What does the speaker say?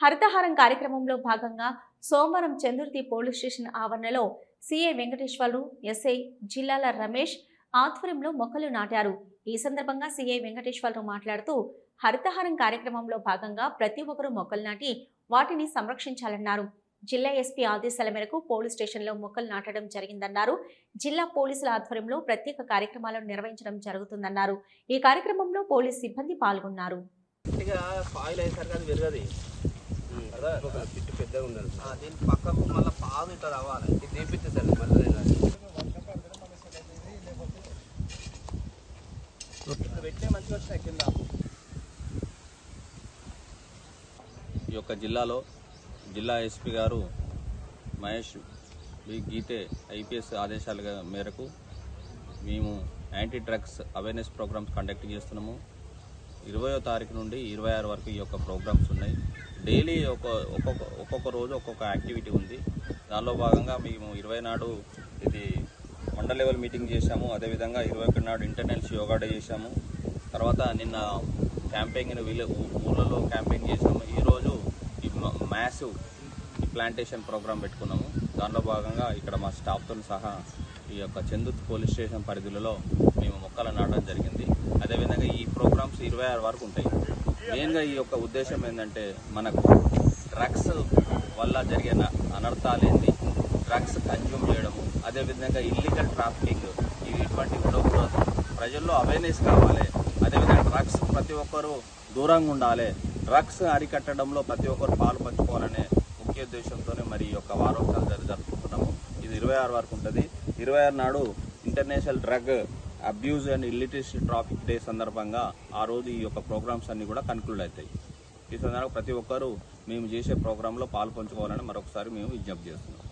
హరితహారం కార్యక్రమంలో భాగంగా సోమవారం చందుర్తి పోలీస్ స్టేషన్ ఆవరణలో సిఐ వెంకటేశ్వర్లు ఎస్ఐ జిల్లాల రమేష్ ఆధ్వర్యంలో మొక్కలు నాటారు. ఈ సందర్భంగా సిఐ వెంకటేశ్వర్లు మాట్లాడుతూ హరితహారం కార్యక్రమంలో భాగంగా ప్రతి ఒక్కరూ మొక్కలు నాటి వాటిని సంరక్షించాలన్నారు. జిల్లా ఎస్పీ ఆదేశాల మేరకు పోలీస్ స్టేషన్లో మొక్కలు నాటడం జరిగిందన్నారు. జిల్లా పోలీసుల ఆధ్వర్యంలో ప్రత్యేక కార్యక్రమాలను నిర్వహించడం జరుగుతుందన్నారు. ఈ కార్యక్రమంలో పోలీస్ సిబ్బంది పాల్గొన్నారు. చెట్టు పెద్దగా ఉండాలి. ఆ, దీని పక్కకు మళ్ళీ పాదు ఇట్లా రావాలి ఇది తీపిస్తే సార్ మళ్ళీ ఇక్కడ పెట్టే మంచిగా కింద. ఈ యొక్క జిల్లాలో జిల్లా ఎస్పీ గారు మహేష్ బి గీతే ఐపీఎస్ ఆదేశాల మేరకు మేము anti drugs awareness programs conduct చేస్తున్నాము. ఇరవయో తారీఖు నుండి ఇరవై ఆరు వరకు ఈ యొక్క ప్రోగ్రామ్స్ ఉన్నాయి. డైలీ ఒక ఒక్కొక్క ఒక్కొక్క రోజు ఒక్కొక్క యాక్టివిటీ ఉంది. దానిలో భాగంగా మేము ఇరవై నాడు ఇది మండల లెవెల్ మీటింగ్ చేశాము. అదేవిధంగా ఇరవై ఒకటి నాడు ఇంటర్నెల్స్ యోగా డే చేశాము. తర్వాత నిన్న క్యాంపెయిన్ వీళ్ళ ఊళ్ళలో క్యాంపెయిన్ చేశాము. ఈరోజు ఈ మ్యాసివ్ ఈ ప్లాంటేషన్ ప్రోగ్రామ్ పెట్టుకున్నాము. దానిలో భాగంగా ఇక్కడ మా స్టాఫ్తో సహా ఈ యొక్క చందుత్ పోలీస్ స్టేషన్ పరిధిలో మేము మొక్కలు నాటడం జరిగింది. అదేవిధంగా ఇరవై ఆరు వరకు ఉంటాయి. మెయిన్గా ఈ యొక్క ఉద్దేశం ఏంటంటే మనకు డ్రగ్స్ వల్ల జరిగే అనర్థాలు ఏంటి? డ్రగ్స్ కన్జ్యూమ్ చేయడము అదేవిధంగా ఇల్లీగల్ ట్రాఫికింగ్ ఇవి ఇటువంటి ఉండకూడదు ప్రజల్లో అవేర్నెస్ కావాలి. అదేవిధంగా డ్రగ్స్ ప్రతి ఒక్కరూ దూరంగా ఉండాలి. డ్రగ్స్ అరికట్టడంలో ప్రతి ఒక్కరు పాలు పంచుకోవాలనే ముఖ్య ఉద్దేశంతోనే మరి ఈ యొక్క వారోత్సవాలు జరుపుకుంటున్నాము. ఇది ఇరవై ఆరు వరకు ఉంటుంది. ఇరవై ఆరు నాడు international drug abuse and illiteracy traffic day సందర్భంగా ఆ రోజు ఈ యొక్క ప్రోగ్రామ్స్ అన్నీ కూడా కన్క్లూడ్ అవుతాయి. ఈ సందర్భంగా ప్రతి ఒక్కరూ మేము చేసే ప్రోగ్రాంలో పాల్పంచుకోవాలని మరొకసారి మేము విజ్ఞప్తి చేస్తున్నాం.